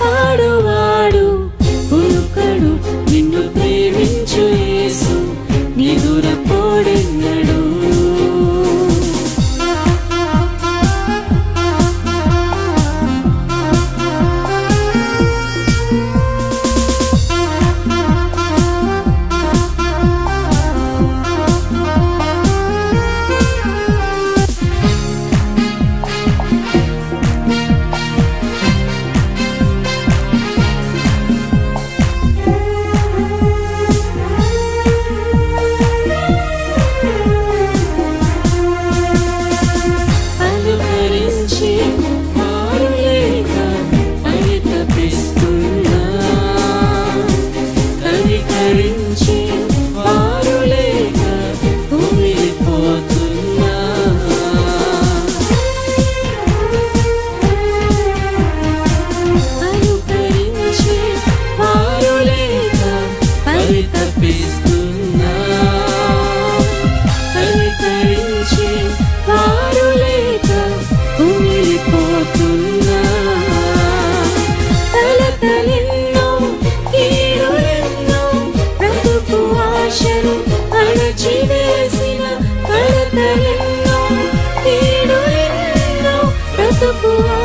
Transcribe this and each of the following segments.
பாடுவா.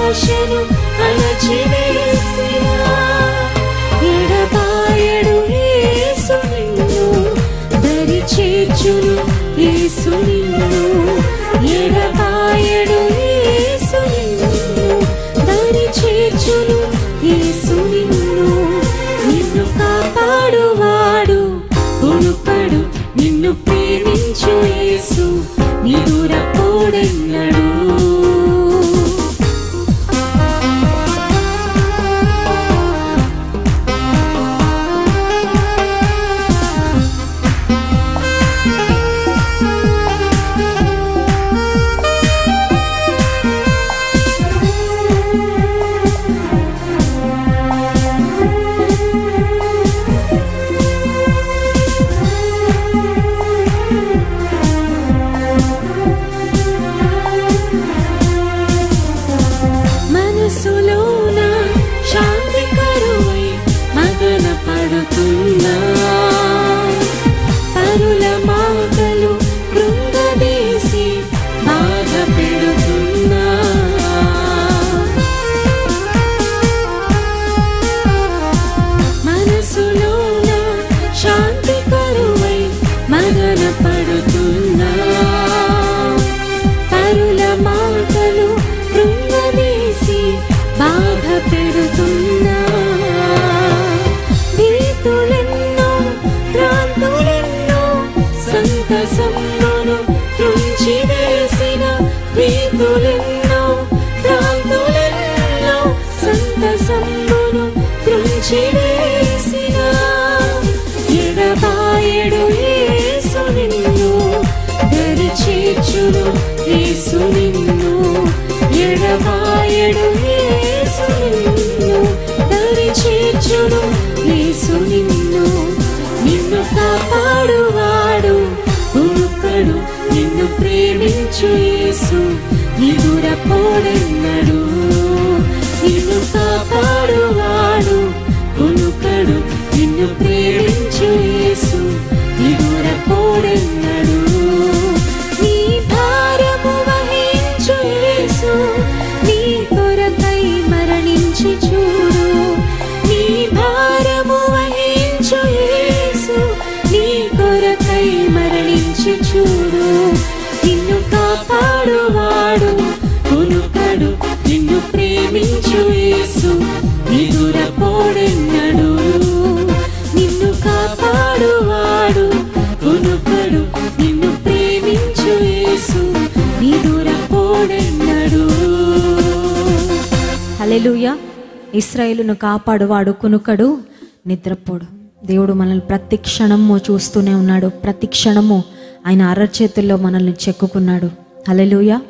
బ్రతుకు ఆశను అణచివేసిన సంతసమును తుంచి వేసిన భీతులెన్నో భ్రాంతులెన్నో సంతసమును తుంచి వేసిన నిదురపోడెన్నడు నిన్ను కాపాడువాడు కొనుకడు నిన్ను ప్రేమించు ప్రేమించు యేసు. నిదురపోడెన్నడు నిన్ను కాపాడువాడు. కొనుకడు. నిన్ను ప్రేమించు యేసు. నిదురపోడెన్నడు హల్లెలూయా. ఇస్రాయేలును కాపాడువాడు కొనుకడు. నిద్రపోడు. దేవుడు మనల్ని ప్రతి క్షణము చూస్తూనే ఉన్నాడు. ప్రతి క్షణము ఆయన అరచేతుల్లో మనల్ని చెక్కుకున్నాడు. హలెలుయా